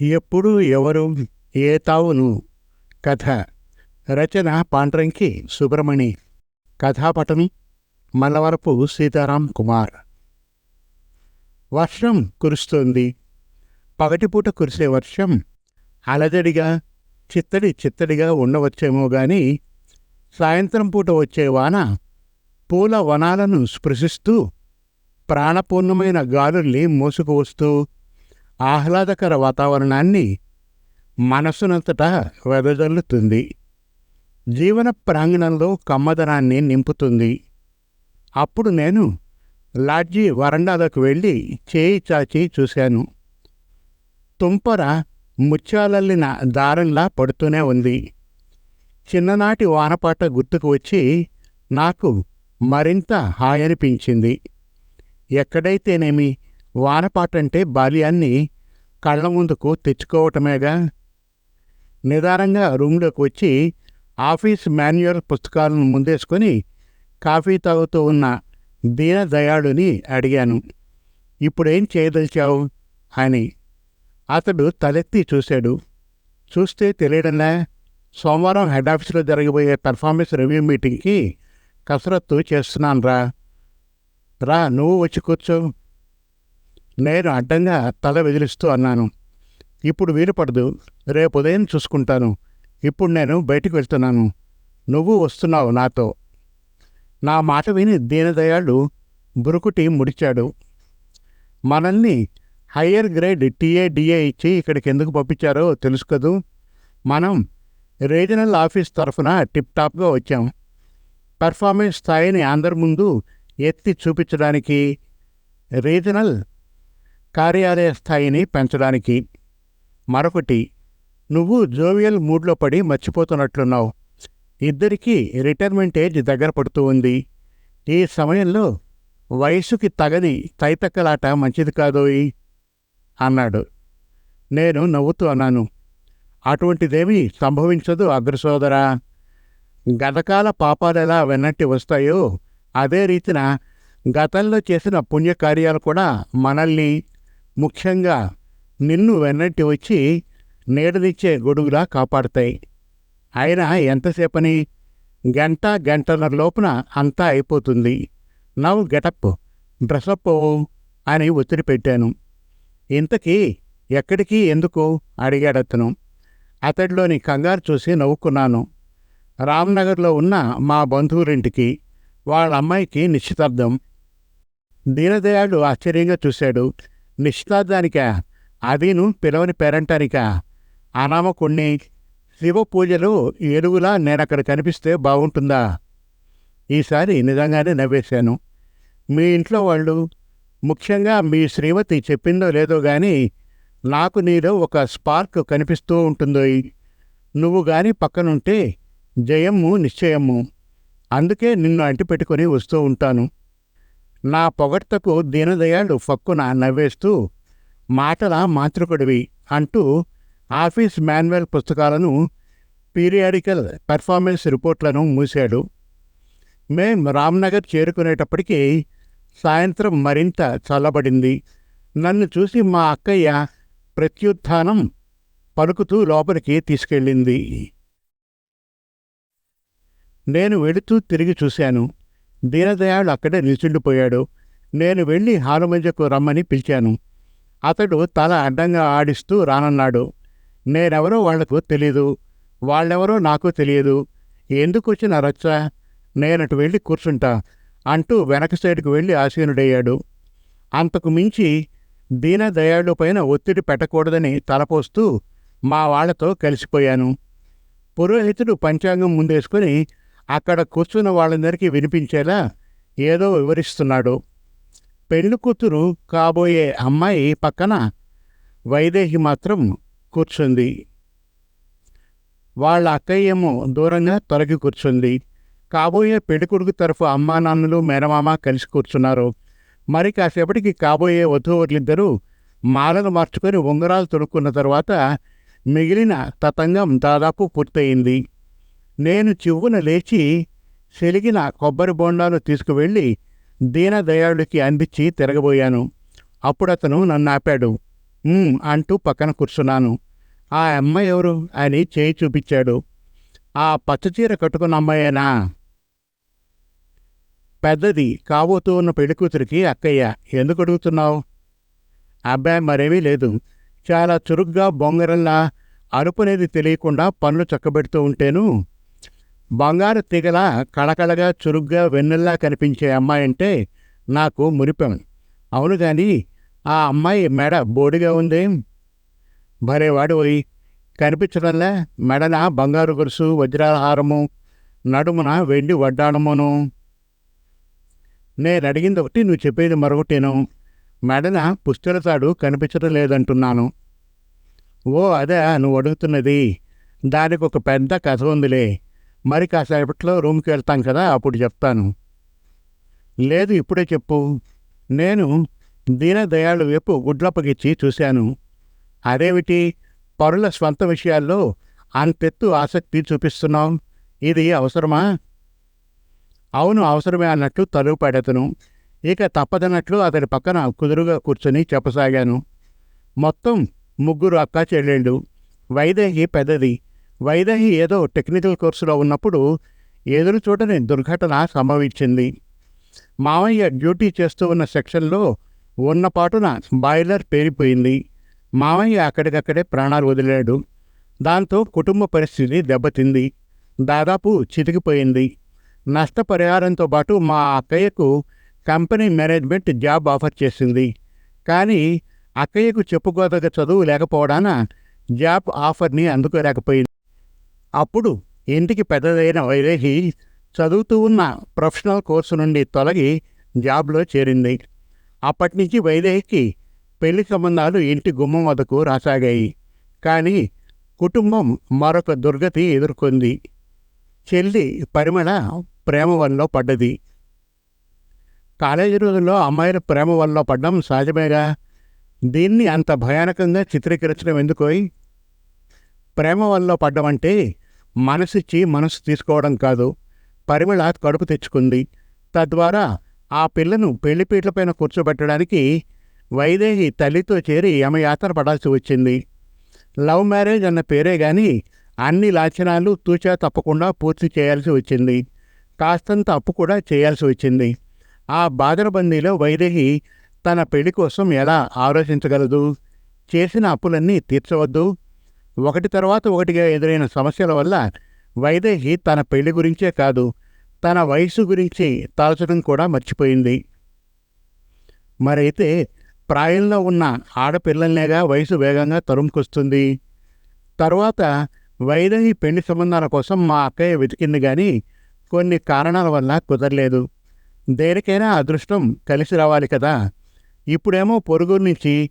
ఎప్పుడు ఎవరు ఏ తావును కథ. రచన పాండ్రంకి సుబ్రమణి కథాపటం మల్లవరపు సీతారాం కుమార్. వర్షం కురుస్తోంది. పగటిపూట కురిసే వర్షం అలజడిగా చిత్తడి చిత్తడిగా ఉండవచ్చేమో గాని సాయంత్రం పూట వచ్చే వాన పూల వనాలను స్పృశిస్తూ ప్రాణపూర్ణమైన గాలుల్ని మోసుకువస్తూ ఆహ్లాదకర వాతావరణాన్ని మనసునంతటా వెదజల్లుతుంది. జీవన ప్రాంగణంలో కమ్మదనాన్ని నింపుతుంది. అప్పుడు నేను లాడ్జీ వరండాలకు వెళ్ళి చేయి చాచి చూశాను. తుంపర ముత్యాలల్లిన దారంలా పడుతూనే ఉంది. చిన్ననాటి వానపాట గుర్తుకు వచ్చి నాకు మరింత హాయనిపించింది. ఎక్కడైతేనేమి వానపాటంటే బాల్యాన్ని కళ్ళ ముందుకు తెచ్చుకోవటమేగా? నిదానంగా రూమ్లోకి వచ్చి ఆఫీస్ మాన్యువల్ పుస్తకాలను ముందేసుకొని కాఫీ తాగుతూ ఉన్న దీనదయాళుని అడిగాను. ఇప్పుడేం చేయదలిచావు? అని. అతడు తలెత్తి చూశాడు. చూస్తే తెలియడంలా? సోమవారం హెడ్ ఆఫీస్లో జరగబోయే పెర్ఫార్మెన్స్ రివ్యూ మీటింగ్కి కసరత్తు చేస్తున్నాను రా రా నువ్వు వచ్చి కూర్చో. నేను అడ్డంగా తల వెదిలిస్తూ అన్నాను. ఇప్పుడు వీలు పడదు రేపు ఉదయం చూసుకుంటాను. ఇప్పుడు నేను బయటికి వెళ్తున్నాను. నువ్వు వస్తున్నావు నాతో. నా మాట విని దీనదయాళు బురుకుటి ముడిచాడు. మనల్ని హయ్యర్ గ్రేడ్ టీఏడిఏ ఇచ్చి ఇక్కడికి ఎందుకు పంపించారో తెలుసు కదూ? మనం రీజనల్ ఆఫీస్ తరఫున టిప్ టాప్గా వచ్చాం. పెర్ఫార్మెన్స్ స్థాయిని అందరి ముందు ఎత్తి చూపించడానికి రీజనల్ కార్యాలయ స్థాయిని పెంచడానికి. మరొకటి నువ్వు జోవియల్ మూడ్లో పడి మర్చిపోతున్నట్లున్నావు. ఇద్దరికీ రిటైర్మెంట్ ఏజ్ దగ్గర పడుతూ ఉంది. ఈ సమయంలో వయసుకి తగని తైతక్కలాట మంచిది కాదోయి అన్నాడు. నేను నవ్వుతూ అన్నాను. అటువంటిదేమీ సంభవించదు అగ్రసోదరా. గతకాల పాపాలెలా వెన్నట్టి వస్తాయో అదే రీతిన గతంలో చేసిన పుణ్యకార్యాలు కూడా మనల్ని ముఖ్యంగా నిన్ను వెన్నట్టి వచ్చి నీడనిచ్చే గొడుగులా కాపాడతాయి. అయినా ఎంతసేపని? గంట గంటన్నర లోపున అంతా అయిపోతుంది. నవ్ గెటప్ డ్రెస్అప్ అని ఒత్తిడి పెట్టాను. ఇంతకీ ఎక్కడికి ఎందుకు? అడిగాడు అతను అతడిలోని కంగారు చూసి నవ్వుకున్నాను. రామ్నగర్లో ఉన్న మా బంధువురింటికి వాళ్ళ అమ్మాయికి నిశ్చితార్థం. దీనదయాళు ఆశ్చర్యంగా చూశాడు. నిశ్చితార్థానికా అదీను పిలవని పేరంటానిక. అనామ కొన్ని శివ పూజలు ఎలుగులా నేనక్కడ కనిపిస్తే బాగుంటుందా ఈసారి నిజంగానే నవ్వేశాను. మీ ఇంట్లో వాళ్ళు ముఖ్యంగా మీ శ్రీమతి చెప్పిందో లేదో గాని నాకు నీలో ఒక స్పార్క్ కనిపిస్తూ ఉంటుందో నువ్వు గాని పక్కనుంటే జయమ్ము నిశ్చయమ్ము అందుకే నిన్ను అంటిపెట్టుకొని వస్తూ ఉంటాను. నా పొగడ్తకు దీనదయాళు ఫక్కున నవ్వేస్తూ మాటల మాతృకుడివి అంటూ ఆఫీస్ మాన్యువల్ పుస్తకాలను పీరియాడికల్ పెర్ఫార్మెన్స్ రిపోర్ట్లను మూశాడు మేం రామ్నగర్ చేరుకునేటప్పటికీ సాయంత్రం మరింత చల్లబడింది. నన్ను చూసి మా అక్కయ్య ప్రత్యుత్థానం పలుకుతూ లోపలికి తీసుకెళ్ళింది. నేను వెళుతూ తిరిగి చూశాను. దీనదయాళు అక్కడే నిలిచిండిపోయాడు. నేను వెళ్ళి హానుమంజకు రమ్మని పిలిచాను. అతడు తల అడ్డంగా ఆడిస్తూ రానన్నాడు. నేనెవరో వాళ్ళకు తెలియదు వాళ్ళెవరో నాకు తెలియదు ఎందుకు వచ్చిన రచ్చ? నేనటు వెళ్ళి కూర్చుంటా అంటూ వెనక సైడ్కు వెళ్ళి ఆసీనుడయ్యాడు. అంతకు మించి దీనదయాళు పైన ఒత్తిడి పెట్టకూడదని తలపోస్తూ మా వాళ్ళతో కలిసిపోయాను. పురోహితుడు పంచాంగం ముందేసుకుని అక్కడ కూర్చున్న వాళ్ళందరికీ వినిపించేలా ఏదో వివరిస్తున్నాడు. పెళ్ళి కూతురు కాబోయే అమ్మాయి పక్కన వైదేహి మాత్రం కూర్చుంది. వాళ్ళ అక్కయ్యేమో దూరంగా తొలగి కూర్చుంది. కాబోయే పెళ్ళికొడుకు తరఫు అమ్మా నాన్నలు మేనమామ కలిసి కూర్చున్నారు. మరి కాసేపటికి కాబోయే వధూవరులిద్దరూ మాలలు మార్చుకొని ఉంగరాలు తొడుక్కున్న తర్వాత మిగిలిన తతంగం దాదాపు పూర్తయింది. నేను చివ్వున లేచి సెలిగిన కొబ్బరి బోండాలు తీసుకువెళ్ళి దీనదయాళుడికి అందించి తిరగబోయాను. అప్పుడతను నన్ను ఆపాడు అంటూ పక్కన కూర్చున్నాను. ఆ అమ్మాయి ఎవరు? అని చేయి చూపించాడు. ఆ పచ్చచీర కట్టుకున్న అమ్మాయేనా? పెద్దది. కాబోతూ ఉన్న పెళ్ళికూతురికి అక్కయ్య. ఎందుకు అడుగుతున్నావు? అబ్బాయి మరేమీ లేదు. చాలా చురుగ్గా బొంగరంలా అరుపునేది తెలియకుండా పనులు చక్కబెడుతూ ఉంటేను బంగారు తీగల కళకళగా చురుగ్గా వెన్నెల్లా కనిపించే అమ్మాయి అంటే నాకు మురిపం. అవును కానీ ఆ అమ్మాయి మెడ బోడిగా ఉందేం. భరేవాడు పోయి కనిపించడంలే మెడన బంగారు గొలుసు వజ్రాహారము నడుమున వెండి వడ్డాణమును. నేను అడిగింది ఒకటి నువ్వు చెప్పేది మరొకటేను. మెడన పుస్తల తాడు కనిపించడం లేదంటున్నాను. ఓ అదే నువ్వు అడుగుతున్నది. దానికి ఒక పెద్ద కథ ఉందిలే. మరి కాసేపట్లో రూమ్కి వెళ్తాం కదా అప్పుడు చెప్తాను. లేదు ఇప్పుడే చెప్పు. నేను దీనదయాళు వైపు గుడ్లప్పగిచ్చి చూశాను. అదేమిటి? పరుల స్వంత విషయాల్లో అంతెత్తు ఆసక్తి చూపిస్తున్నాం ఇది అవసరమా? అవును అవసరమే అన్నట్లు తలుపు పడతను. ఇక తప్పదన్నట్లు అతడి పక్కన కుదురుగా కూర్చొని చెప్పసాగాను. మొత్తం ముగ్గురు అక్క చెల్లెళ్ళు. వైదేహి పెద్దది. వైదహి ఏదో టెక్నికల్ కోర్సులో ఉన్నప్పుడు ఎదురు చూడని దుర్ఘటన సంభవించింది. మామయ్య డ్యూటీ చేస్తూ ఉన్న సెక్షన్లో ఉన్న పాటున బాయిలర్ పేరిపోయింది మామయ్య అక్కడికక్కడే ప్రాణాలు వదిలాడు. దాంతో కుటుంబ పరిస్థితి దెబ్బతింది. దాదాపు చితికిపోయింది. నష్టపరిహారంతో పాటు మా అక్కయ్యకు కంపెనీ మేనేజ్మెంట్ జాబ్ ఆఫర్ చేసింది. కానీ అక్కయ్యకు చెప్పుకోదగ్గ చదువు లేకపోవడాన జాబ్ ఆఫర్ని అందుకోలేకపోయింది. అప్పుడు ఇంటికి పెద్దదైన వైదేహి చదువుతూ ఉన్న ప్రొఫెషనల్ కోర్సు నుండి తొలగి జాబ్లో చేరింది. అప్పటి నుంచి వైదేహికి పెళ్ళి సంబంధాలు ఇంటి గుమ్మం వద్దకు రాసాగాయి. కానీ కుటుంబం మరొక దుర్గతి ఎదుర్కొంది. చెల్లి పరిమళ ప్రేమ వల్ల పడ్డది. కాలేజీ రోజుల్లో అమ్మాయిల ప్రేమ వల్ల పడ్డం సహజమేగా? దీన్ని అంత భయానకంగా చిత్రీకరించడం ఎందుకోయ్? ప్రేమ వల్ల పడ్డం అంటే మనసిచ్చి మనసు తీసుకోవడం కాదు. పరిమళ కడుపు తెచ్చుకుంది. తద్వారా ఆ పిల్లను పెళ్ళిపీటలపైన కూర్చోబెట్టడానికి వైదేహి తల్లితో చేరి యమయాత్ర పడాల్సి వచ్చింది. లవ్ మ్యారేజ్ అన్న పేరే గాని అన్ని లాచనాలు తూచా తప్పకుండా పూర్తి చేయాల్సి వచ్చింది. కాస్తంత అప్పు కూడా చేయాల్సి వచ్చింది. ఆ బాదరబందీలో వైదేహి తన పెళ్ళి కోసం ఎలా ఆలోచించగలదు? చేసిన అప్పులన్నీ తీర్చవద్దు? ఒకటి తర్వాత ఒకటిగా ఎదురైన సమస్యల వల్ల వైదేహి తన పెళ్ళి గురించే కాదు తన వయసు గురించి తలచడం కూడా మర్చిపోయింది. మరైతే ప్రాయంలో ఉన్న ఆడపిల్లలనేగా వయసు వేగంగా తరుముకొస్తుంది. తరువాత వైదేహి పెళ్ళి సంబంధాల కోసం మా అక్కయ్య వెతికింది కానీ కొన్ని కారణాల వల్ల కుదరలేదు. దేనికైనా అదృష్టం కలిసి రావాలి కదా. ఇప్పుడేమో పొరుగు నుంచి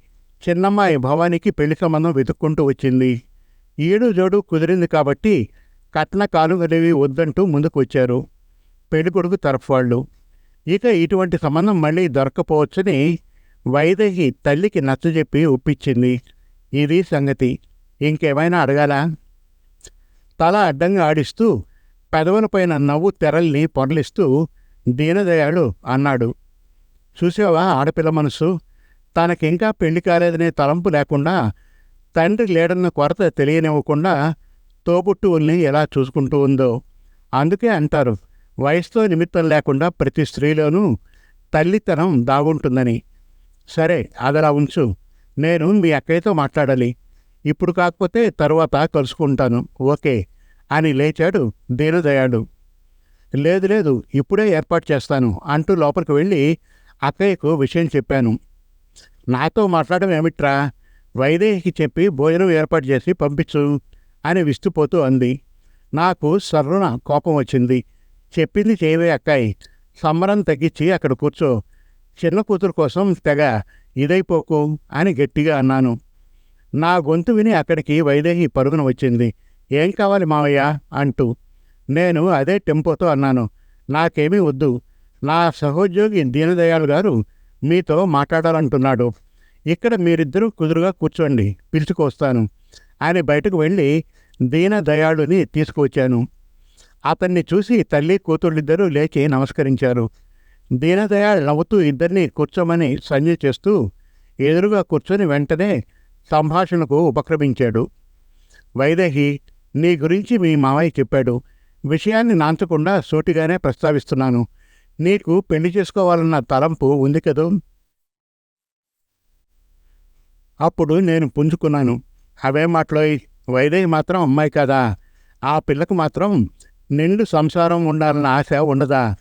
చిన్నమ్మాయి భవానికి పెళ్ళి సంబంధం వెతుక్కుంటూ వచ్చింది. ఏడు జోడు కుదిరింది కాబట్టి కట్న కాలువలేవి వద్దంటూ ముందుకు వచ్చారు పెళ్ళికొడుకు తరఫు వాళ్ళు ఇక ఇటువంటి సంబంధం మళ్ళీ దొరకపోవచ్చని వైదేహి తల్లికి నచ్చజెప్పి ఒప్పించింది. ఇది సంగతి. ఇంకేమైనా అడగాలా? తల అడ్డంగా ఆడిస్తూ పెదవులపైన నవ్వు తెరల్ని పొరలిస్తూ దీనదయాడు అన్నాడు. చూసావా ఆడపిల్ల మనసు? తనకింకా పెళ్ళి కాలేదనే తలంపు లేకుండా తండ్రి లేడన్న కొరత తెలియనివ్వకుండా తోబుట్టువుల్ని ఎలా చూసుకుంటూ ఉందో. అందుకే అంటారు వయసుతో నిమిత్తం లేకుండా ప్రతి స్త్రీలోనూ తల్లితనం దాగుంటుందని సరే అదలా ఉంచు. నేను మీ అక్కయ్యతో మాట్లాడాలి. ఇప్పుడు కాకపోతే తరువాత కలుసుకుంటాను. ఓకే అని లేచాడు దీనదయాడు లేదు లేదు ఇప్పుడే ఏర్పాటు చేస్తాను అంటూ లోపలికి వెళ్ళి అక్కయ్యకు విషయం చెప్పాను. నాతో మాట్లాడడం ఏమిట్రా? వైదేహికి చెప్పి భోజనం ఏర్పాటు చేసి పంపించు అని విస్తుపోతూ అంది. నాకు సర్రున కోపం వచ్చింది. చెప్పింది చేయవే అక్కాయి. సంబరం తగ్గించి అక్కడ కూర్చో. చిన్న కూతురు కోసం తెగ ఇదైపోకు అని గట్టిగా అన్నాను. నా గొంతు విని అక్కడికి వైదేహి పరుగున వచ్చింది. ఏం కావాలి మావయ్య? అంటూ. నేను అదే టెంపోతో అన్నాను. నాకేమీ వద్దు. నా సహోద్యోగి దీనదయాళ్ గారు మీతో మాట్లాడాలంటున్నాడు. ఇక్కడ మీరిద్దరూ కుదురుగా కూర్చోండి పిలుచుకొస్తాను. అని బయటకు వెళ్ళి దీనదయాళుని తీసుకువచ్చాను. అతన్ని చూసి తల్లి కూతుళ్ళిద్దరూ లేచి నమస్కరించారు. దీనదయాళ్ నవ్వుతూ ఇద్దరిని కూర్చోమని సంజయ్ చేస్తూ ఎదురుగా కూర్చొని వెంటనే సంభాషణకు ఉపక్రమించాడు. వైదేహి నీ గురించి మీ మావయ్య చెప్పాడు. విషయాన్ని నాంచకుండా సూటిగానే ప్రస్తావిస్తున్నాను. నీకు పెళ్ళి చేసుకోవాలన్న తలంపు ఉంది కదూ? అప్పుడు నేను పుంజుకున్నాను. అవే మాటలోయ్ వైదేహి మాత్రం అమ్మాయి కదా? ఆ పిల్లకు మాత్రం నిండు సంసారం ఉండాలన్న ఆశ ఉండదా?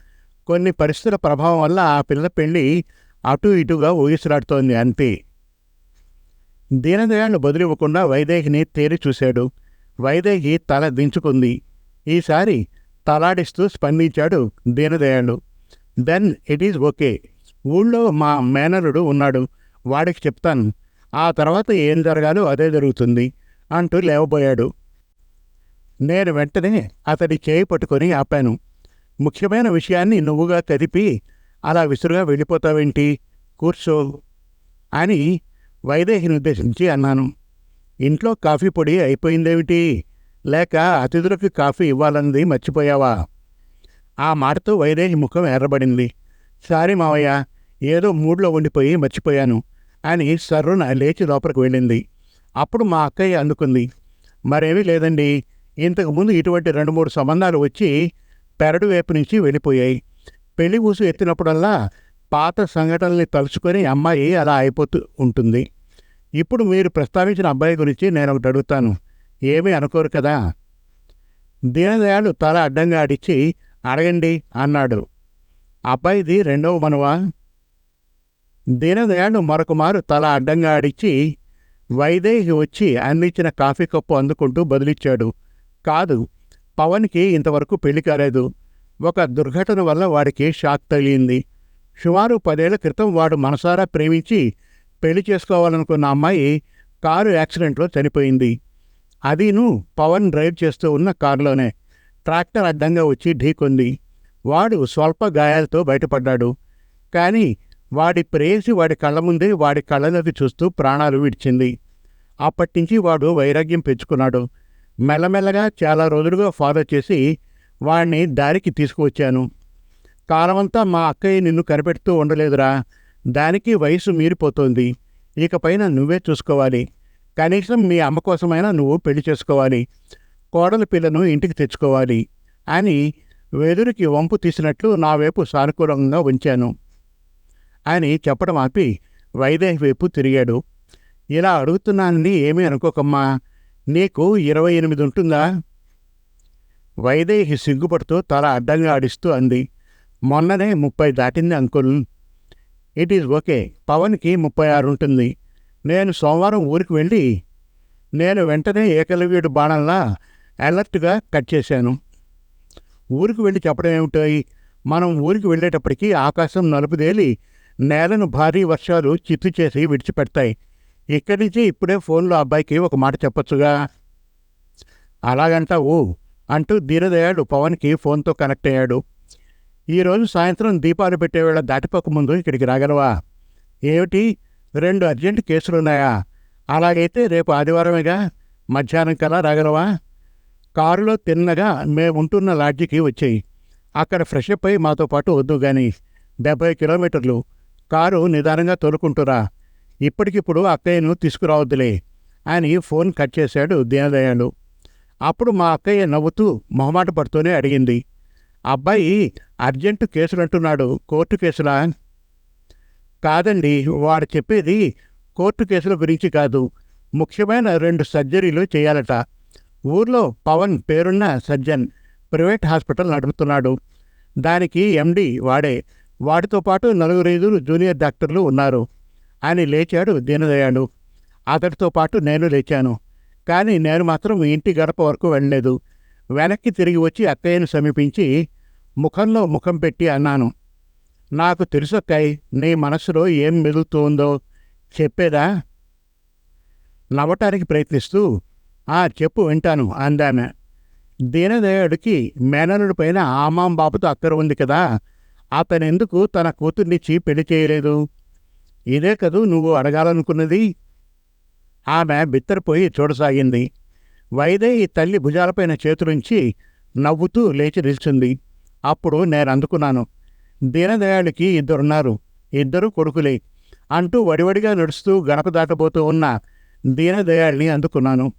కొన్ని పరిస్థితుల ప్రభావం వల్ల ఆ పిల్ల పెళ్ళి అటు ఇటుగా ఊగిసలాడుతోంది అంతే. దీనదయాళ్ళు బదులివ్వకుండా వైదేహిని తేరి చూశాడు. వైదేహి తల దించుకుంది. ఈసారి తలాడిస్తూ స్పందించాడు Deenadayalu. Then it is okay. ఊళ్ళో మా మేనరుడు ఉన్నాడు. వాడికి చెప్తాను. ఆ తర్వాత ఏం జరగాలో అదే జరుగుతుంది అంటూ లేవబోయాడు. నేను వెంటనే అతడి చేయి పట్టుకొని ఆపాను. ముఖ్యమైన విషయాన్ని నువ్వుగా కదిపి అలా విసురుగా వెళ్ళిపోతావేంటి? కూర్చో అని వైదేహిని ఉద్దేశించి అన్నాను. ఇంట్లో కాఫీ పొడి అయిపోయిందేమిటి? లేక అతిథులకు కాఫీ ఇవ్వాలన్నది మర్చిపోయావా? ఆ మాటతో వైదేహి ముఖం ఎర్రబడింది. సారీ మావయ్య ఏదో మూడ్లో ఉండిపోయి మర్చిపోయాను. అని సర్రున లేచి లోపలికి వెళ్ళింది. అప్పుడు మా అక్కయ్య అందుకుంది మరేమీ లేదండి. ఇంతకుముందు ఇటువంటి రెండు మూడు సంబంధాలు వచ్చి పెరడు వైపు నుంచి వెళ్ళిపోయాయి. పెళ్ళి ఊసు ఎత్తినప్పుడల్లా పాత సంఘటనల్ని తలుచుకొని అమ్మాయి అలా అయిపోతూ ఉంటుంది. ఇప్పుడు మీరు ప్రస్తావించిన అబ్బాయి గురించి నేను ఒకటి అడుగుతాను. ఏమీ అనుకోరు కదా? దీనదయాళు తల అడ్డంగా అడిచి అడగండి అన్నాడు. అబ్బాయిది రెండవ మనవా? దీనదయాడు మరొకమారు తల అడ్డంగా అడిచి వైదేహి వచ్చి అందించిన కాఫీ కప్పు అందుకుంటూ బదిలిచ్చాడు. కాదు పవన్కి ఇంతవరకు పెళ్ళి కాలేదు. ఒక దుర్ఘటన వల్ల వాడికి షాక్ తగిలింది. సుమారు పదేళ్ళ క్రితం వాడు మనసారా ప్రేమించి పెళ్ళి చేసుకోవాలనుకున్న అమ్మాయి కారు యాక్సిడెంట్లో చనిపోయింది. అదీను పవన్ డ్రైవ్ చేస్తూ ఉన్న కారులోనే. ట్రాక్టర్ అడ్డంగా వచ్చి ఢీకొంది. వాడు స్వల్ప గాయాలతో బయటపడ్డాడు. కానీ వాడి ప్రేయసి వాడి కళ్ళ ముందే వాడి కళ్ళలోకి చూస్తూ ప్రాణాలు విడిచింది. అప్పటినుంచి వాడు వైరాగ్యం పెంచుకున్నాడు. మెల్లమెల్లగా చాలా రోజులుగా ఫాలో చేసి వాడిని దారికి తీసుకువచ్చాను. కాలమంతా మా అక్కయ్య నిన్ను కనిపెడుతూ ఉండలేదురా. దానికి వయసు మీరిపోతోంది. ఇకపైన నువ్వే చూసుకోవాలి. కనీసం మీ అమ్మ కోసమైనా నువ్వు పెళ్ళి చేసుకోవాలి. కోడల పిల్లను ఇంటికి తెచ్చుకోవాలి అని వెదురుకి వంపు తీసినట్లు నా వైపు సానుకూలంగా ఉంచాను. అని చెప్పడం ఆపి వైదేహి వైపు తిరిగాడు. ఇలా అడుగుతున్నానని ఏమీ అనుకోకమ్మా నీకు ఇరవై ఎనిమిది ఉంటుందా వైదేహి సిగ్గుపడుతూ తల అడ్డంగా ఆడిస్తూ అంది. మొన్ననే ముప్పై దాటింది అంకుల్. ఇట్ ఈజ్ ఓకే పవన్కి ముప్పై ఆరు ఉంటుంది. నేను సోమవారం ఊరికి వెళ్ళి నేను వెంటనే ఏకలవ్యుడు బాణంలా అలర్ట్గా కట్ చేశాను. ఊరికి వెళ్ళి చెప్పడం ఏమిటో మనం ఊరికి వెళ్ళేటప్పటికీ ఆకాశం నలుపుదేలి నేలను భారీ వర్షాలు చిత్తు చేసి విడిచిపెడతాయి. ఇక్కడి నుంచి ఇప్పుడే ఫోన్లో అబ్బాయికి ఒక మాట చెప్పొచ్చుగా. అలాగంటా ఓ అంటూ దీనదయాడు పవన్కి ఫోన్తో కనెక్ట్ అయ్యాడు. ఈరోజు సాయంత్రం దీపాలు పెట్టేవేళ దాటిపోక ముందు ఇక్కడికి రాగలవా? ఏమిటి? రెండు అర్జెంట్ కేసులున్నాయా? అలాగైతే రేపు ఆదివారమేగా? మధ్యాహ్నం కల్లా రాగలవా? కారులో తిన్నగా మేముంటున్న లాడ్జికి వచ్చేయి. అక్కడ ఫ్రెష్ అప్ అయి మాతో పాటు వద్దు కానీ డెబ్బై కిలోమీటర్లు. కారు నిదానంగా తోలుకుంటురా. ఇప్పటికిప్పుడు అక్కయ్యను తీసుకురావద్దులే అని ఫోన్ కట్ చేశాడు దీనదయాళు. అప్పుడు మా అక్కయ్య నవ్వుతూ మొహమాట పడుతూనే అడిగింది. అబ్బాయి అర్జెంటు కేసులంటున్నాడు కోర్టు కేసులా? కాదండి వాడు చెప్పేది కోర్టు కేసుల గురించి కాదు. ముఖ్యమైన రెండు సర్జరీలు చేయాలట. ఊర్లో పవన్ పేరున్న సర్జన్ ప్రైవేట్ హాస్పిటల్ నడుపుతున్నాడు. దానికి ఎండి వాడే. వాడితో పాటు నలుగురైదు జూనియర్ డాక్టర్లు ఉన్నారు. అని లేచాడు దీనదయాడు అతడితో పాటు నేను లేచాను. కానీ నేను మాత్రం ఇంటి గడప వరకు వెళ్ళలేదు. వెనక్కి తిరిగి వచ్చి అక్కయ్యను సమీపించి ముఖంలో ముఖం పెట్టి అన్నాను. నాకు తెలుసొక్కాయ్ నీ మనసులో ఏం మెదులుతోందో చెప్పేదా? నవ్వటానికి ప్రయత్నిస్తూ ఆ చెప్పు వింటాను అందామె. దీనదయాడికి మేనలుడి పైన ఆమాం బాబుతో అక్కర ఉంది కదా అతనెందుకు తన కూతుర్నిచ్చి పెళ్ళి చేయలేదు. ఇదే కదూ నువ్వు అడగాలనుకున్నది? ఆమె బిత్తరపోయి చూడసాగింది. వైదేహి తల్లి భుజాలపైన చేతులుంచి నవ్వుతూ లేచి నిల్చుంది. అప్పుడు నేను అందుకున్నాను. దీనదయాళుకి ఇద్దరున్నారు. ఇద్దరు కొడుకులే. అంటూ వడివడిగా నడుస్తూ గడప దాటబోతూ ఉన్న దీనదయాల్ని అందుకున్నాను.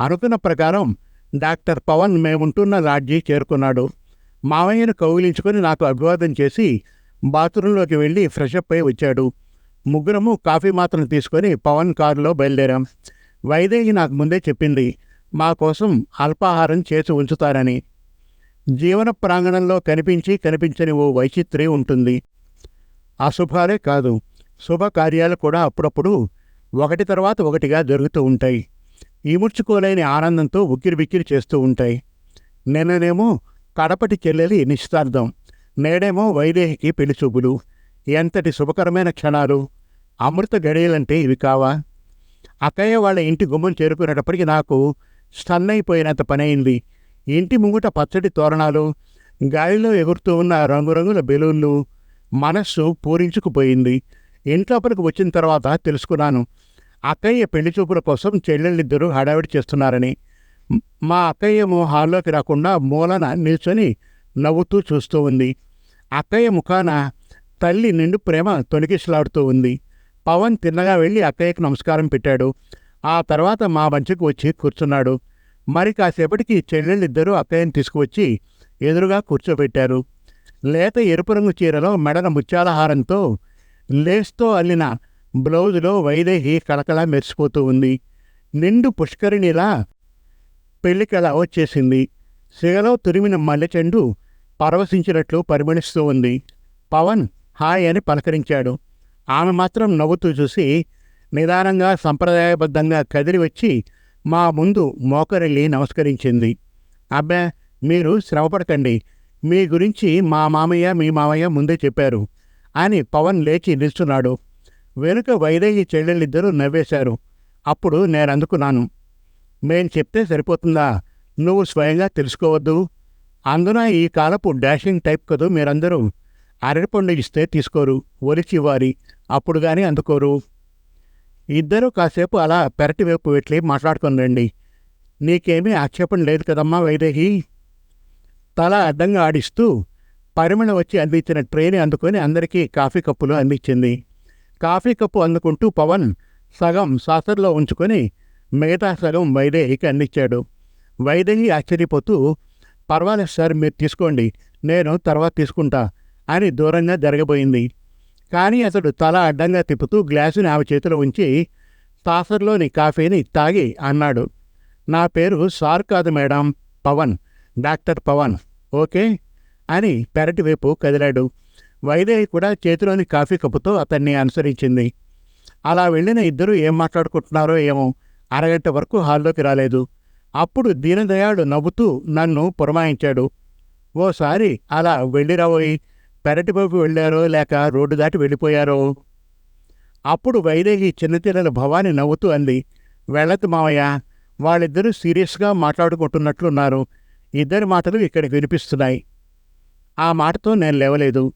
అనుకున్న ప్రకారం డాక్టర్ పవన్ మేముంటున్న లాడ్జీ చేరుకున్నాడు. మామయ్యను కౌగిలించుకొని నాకు అభివాదం చేసి బాత్రూంలోకి వెళ్ళి ఫ్రెషప్ అయి వచ్చాడు. ముగ్గురము కాఫీ మాత్రం తీసుకొని పవన్ కారులో బయలుదేరాం. వైదేహి నాకు ముందే చెప్పింది మా కోసం అల్పాహారం చేసి ఉంచుతారని. జీవన ప్రాంగణంలో కనిపించి కనిపించని ఓ వైచిత్రి ఉంటుంది. అశుభాలే కాదు శుభకార్యాలు కూడా అప్పుడప్పుడు ఒకటి తర్వాత ఒకటిగా జరుగుతూ ఉంటాయి. ఈముడ్చుకోలేని ఆనందంతో ఉక్కిరిబిక్కిరి చేస్తూ ఉంటాయి. నిన్ననేమో కడపటి చెల్లెలి నిశ్చార్థం నేడేమో వైదేహికి పెళ్ళి చూపులు. ఎంతటి శుభకరమైన క్షణాలు. అమృత గడియలంటే ఇవి కావా? అక్కయ్య వాళ్ళ ఇంటి గుమ్మం చేరుకునేటప్పటికి నాకు స్టన్ అయిపోయినంత పనైంది. ఇంటి ముంగుట పచ్చడి తోరణాలు గాలిలో ఎగురుతూ ఉన్న రంగురంగుల బెలూన్లు మనస్సు పూరించుకుపోయింది. ఇంట్లోపలికి వచ్చిన తర్వాత తెలుసుకున్నాను. అక్కయ్య పెళ్ళి చూపుల కోసం చెల్లెళ్ళిద్దరూ హడావిడి చేస్తున్నారని. మా అక్కయ్యేమో హాల్లోకి రాకుండా మూలన నిల్చొని నవ్వుతూ చూస్తూ ఉంది. అక్కయ్య ముఖాన తల్లి నిండు ప్రేమ తొణికిసలాడుతూ ఉంది. పవన్ తిన్నగా వెళ్ళి అక్కయ్యకు నమస్కారం పెట్టాడు. ఆ తర్వాత మా మంచుకు వచ్చి కూర్చున్నాడు. మరి కాసేపటికి చెల్లెళ్ళిద్దరూ అక్కయ్యని తీసుకువచ్చి ఎదురుగా కూర్చోబెట్టారు. లేత ఎరుపు రంగు చీరలో మెడన ముత్యాలహారంతో లేస్తో అల్లిన బ్లౌజులో వైదేహి కళకళ మెరిసిపోతూ ఉంది. నిండు పుష్కరిణిలా పెళ్ళికళ వచ్చేసింది. సిగలో తురిమిన మల్లెచెండు పరవశించినట్లు పరిమణిస్తూ ఉంది. పవన్ హాయ్ అని పలకరించాడు. ఆమె మాత్రం నవ్వుతూ చూసి నిదానంగా సంప్రదాయబద్ధంగా కదిలి వచ్చి మా ముందు మోకరెళ్ళి నమస్కరించింది. అబ్బే మీరు శ్రమపడకండి. మీ గురించి మా మామయ్య మీ మామయ్య ముందే చెప్పారు అని పవన్ లేచి నిల్చున్నాడు వెనుక వైదేహి చెల్లెళ్ళిద్దరూ నవ్వేశారు. అప్పుడు నేను అందుకున్నాను మేం చెప్తే సరిపోతుందా? నువ్వు స్వయంగా తెలుసుకోవద్దు. అందున ఈ కాలపు డాషింగ్ టైప్ కదూ మీరందరూ. అరటిపండు ఇస్తే తీసుకోరు ఒలిచి వారి అప్పుడు కానీ అందుకోరు. ఇద్దరూ కాసేపు అలా పెరటి వైపు పెట్టి మాట్లాడుకుని రండి. నీకేమీ ఆక్షేపణ లేదు కదమ్మా వైదేహి. తల అడ్డంగా ఆడిస్తూ పరిమళ వచ్చి అందించిన ట్రైని అందుకొని అందరికీ కాఫీ కప్పులు అందించింది. కాఫీ కప్పు అందుకుంటూ పవన్ సగం సాసర్లో ఉంచుకొని మిగతా సగం వైదేహికి అందించాడు. వైదేహి ఆశ్చర్యపోతూ పర్వాలేదు సార్ మీరు తీసుకోండి. నేను తర్వాత తీసుకుంటా అని దూరంగా జరగబోయింది. కానీ అతడు తల అడ్డంగా తిప్పుతూ గ్లాసుని ఆమె చేతిలో ఉంచి సాసర్లోని కాఫీని తాగి అన్నాడు. నా పేరు సార్ కాదు madam Pavan doctor Pavan okay? అని పెరటి వైపు కదిలాడు. వైదేహి కూడా చేతిలోని కాఫీ కప్పుతో అతన్ని అనుసరించింది. అలా వెళ్ళిన ఇద్దరు ఏం మాట్లాడుకుంటున్నారో ఏమో అరగంట వరకు హాల్లోకి రాలేదు. అప్పుడు దీనదయాడు నవ్వుతూ నన్ను పురమాయించాడు. ఓసారి అలా వెళ్ళిరాబోయి పెరటి వెళ్ళారో లేక రోడ్డు దాటి వెళ్ళిపోయారో? అప్పుడు వైదేహి చిన్నపిల్లల భవాని నవ్వుతూ అంది వెళ్ళదు మావయ్య వాళ్ళిద్దరూ సీరియస్గా మాట్లాడుకుంటున్నట్లున్నారు. ఇద్దరి మాటలు ఇక్కడికి వినిపిస్తున్నాయి. ఆ మాటతో నేను లేవలేదు.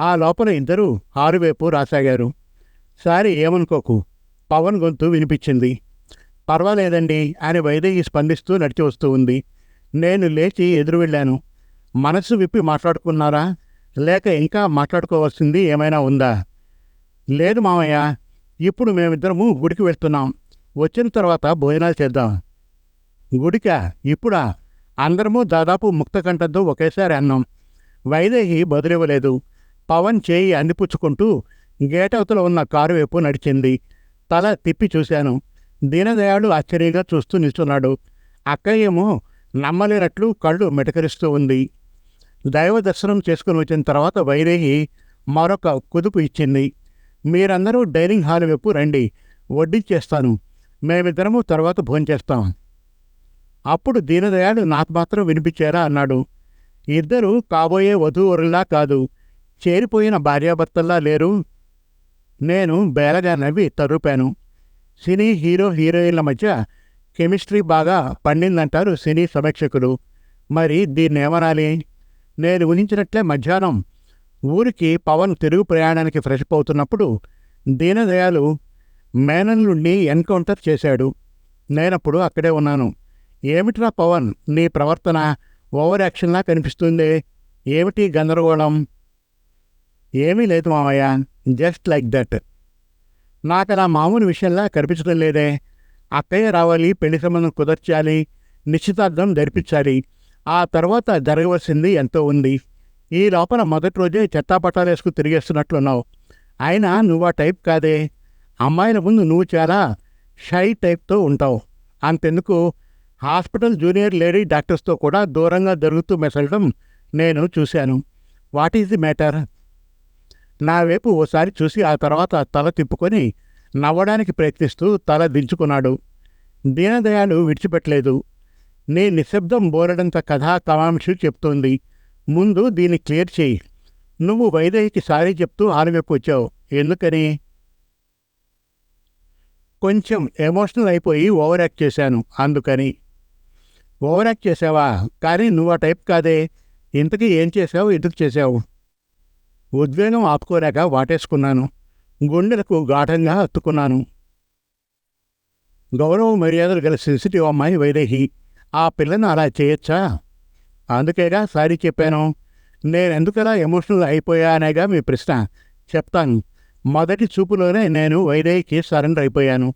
ఆ లోపల ఇద్దరూ హారువైపు రాసాగారు. సారి ఏమనుకోకు. పవన్ గొంతు వినిపించింది. పర్వాలేదండి అని వైదేహి స్పందిస్తూ నడిచి వస్తూ ఉంది. నేను లేచి ఎదురు వెళ్ళాను. మనసు విప్పి మాట్లాడుకున్నారా? లేక ఇంకా మాట్లాడుకోవాల్సింది ఏమైనా ఉందా? లేదు మామయ్య ఇప్పుడు మేమిద్దరము గుడికి వెళ్తున్నాం. వచ్చిన తర్వాత భోజనాలు చేద్దాం. గుడికా? ఇప్పుడా? అందరము దాదాపు ముక్తకంఠంతో ఒకేసారి అన్నాం. వైదేహి బదులివ్వలేదు. పవన్ చేయి అందిపుచ్చుకుంటూ గేట్ అవతల ఉన్న కారు వైపు నడిచింది. తల తిప్పి చూశాను. దీనదయాడు ఆశ్చర్యంగా చూస్తూ నిల్చున్నాడు. అక్కయ్యేమో నమ్మలేనట్లు కళ్ళు మెటకరిస్తూ ఉంది. దైవ దర్శనం చేసుకుని వచ్చిన తర్వాత వైదేహి మరొక కుదుపు ఇచ్చింది. మీరందరూ డైనింగ్ హాల్ వైపు రండి. వడ్డించేస్తాను. మేమిద్దరము తర్వాత భోంచేస్తాం. అప్పుడు దీనదయాడు నాకు మాత్రం వినిపించారా అన్నాడు. ఇద్దరు కాబోయే వధూవరులా కాదు. చేరిపోయిన భార్యాభర్తల్లా లేరు. నేను బేలగా నవ్వి తరుపాను సినీ హీరో హీరోయిన్ల మధ్య కెమిస్ట్రీ బాగా పండిందంటారు సినీ సమీక్షకులు. మరి దీన్నేమనాలి? నేను ఊహించినట్లే మధ్యాహ్నం ఊరికి పవన్ తిరుగు ప్రయాణానికి ఫ్రెష్ అవుతున్నప్పుడు దీనదయాలు మేనన్ నుండి ఎన్కౌంటర్ చేశాడు. నేనప్పుడు అక్కడే ఉన్నాను. ఏమిట్రా పవన్ నీ ప్రవర్తన ఓవర్ యాక్షన్లా కనిపిస్తుంది? ఏమిటి గందరగోళం? ఏమీ లేదు మామయ్య జస్ట్ లైక్ దట్. నాకు అలా మామూలు విషయంలా కనిపించడం లేదే. అక్కయ్య రావాలి పెళ్ళి సంబంధం కుదర్చాలి నిశ్చితార్థం జరిపించాలి. ఆ తర్వాత జరగవలసింది ఎంతో ఉంది. ఈ లోపల మొదటి రోజే చెత్తాపట్టాలు వేసుకుని తిరిగేస్తున్నట్లున్నావు. అయినా నువ్వు ఆ టైప్ కాదే. అమ్మాయిల ముందు నువ్వు చాలా షై టైప్తో ఉంటావు. అంతెందుకు? హాస్పిటల్ జూనియర్ లేడీ డాక్టర్స్తో కూడా దూరంగా జరుగుతూ మెసలడం నేను చూశాను. What is the matter? నా వైపు ఓసారి చూసి ఆ తర్వాత తల తిప్పుకొని నవ్వడానికి ప్రయత్నిస్తూ తల దించుకున్నాడు. దీనదయాలు విడిచిపెట్టలేదు. నీ నిశ్శబ్దం బోరడంత కథా కమాంశు చెప్తోంది. ముందు దీన్ని క్లియర్ చేయి. నువ్వు వైదేహికి సారీ చెప్తూ ఆనవైపు వచ్చావు. ఎందుకని? కొంచెం ఎమోషనల్ అయిపోయి ఓవర్ యాక్ట్ చేశాను. అందుకని. ఓవర్ యాక్ట్ చేసావా కానీ నువ్వు ఆ టైప్ కాదే. ఇంతకీ ఏం చేసావు ఎందుకు చేసావు ఉద్వేగం ఆపుకోలేక వాటేసుకున్నాను. గుండెలకు గాఢంగా హత్తుకున్నాను గౌరవ మర్యాదలు గల సెన్సిటివ్ అమ్మాయి వైదేహి ఆ పిల్లను అలా చేయొచ్చా? అందుకేగా సారీ చెప్పాను. నేనెందుకలా ఎమోషనల్ అయిపోయానేగా మీ ప్రశ్న. చెప్తాను. మొదటి చూపులోనే నేను వైదేహికి సరెండర్ అయిపోయాను.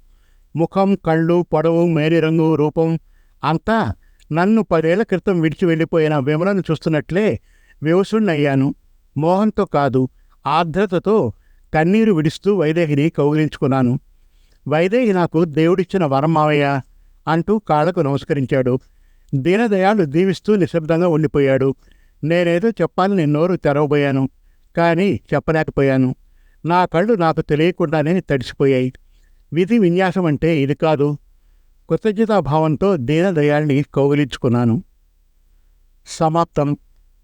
ముఖం కళ్ళు పొడవు మేలిరంగు రూపం అంతా నన్ను పదేళ్ళ క్రితం విడిచి వెళ్ళిపోయిన విమలను చూస్తున్నట్లే వివసుణ్ణయ్యాను మోహంతో కాదు ఆర్ద్రతతో కన్నీరు విడుస్తూ వైదేహిని కౌగిలించుకున్నాను. వైదేహి నాకు దేవుడిచ్చిన వరం మావయ్య అంటూ కాళ్ళకు నమస్కరించాడు. దీనదయాళు దీవిస్తూ నిశ్శబ్దంగా ఉండిపోయాడు. నేనేదో చెప్పాలని నోరు తెరవబోయాను కానీ చెప్పలేకపోయాను. నా కళ్ళు నాకు తెలియకుండానే తడిసిపోయాయి. విధి విన్యాసం అంటే ఇది కాదు. కృతజ్ఞతాభావంతో దీనదయాల్ని కౌగిలించుకున్నాను. సమాప్తం.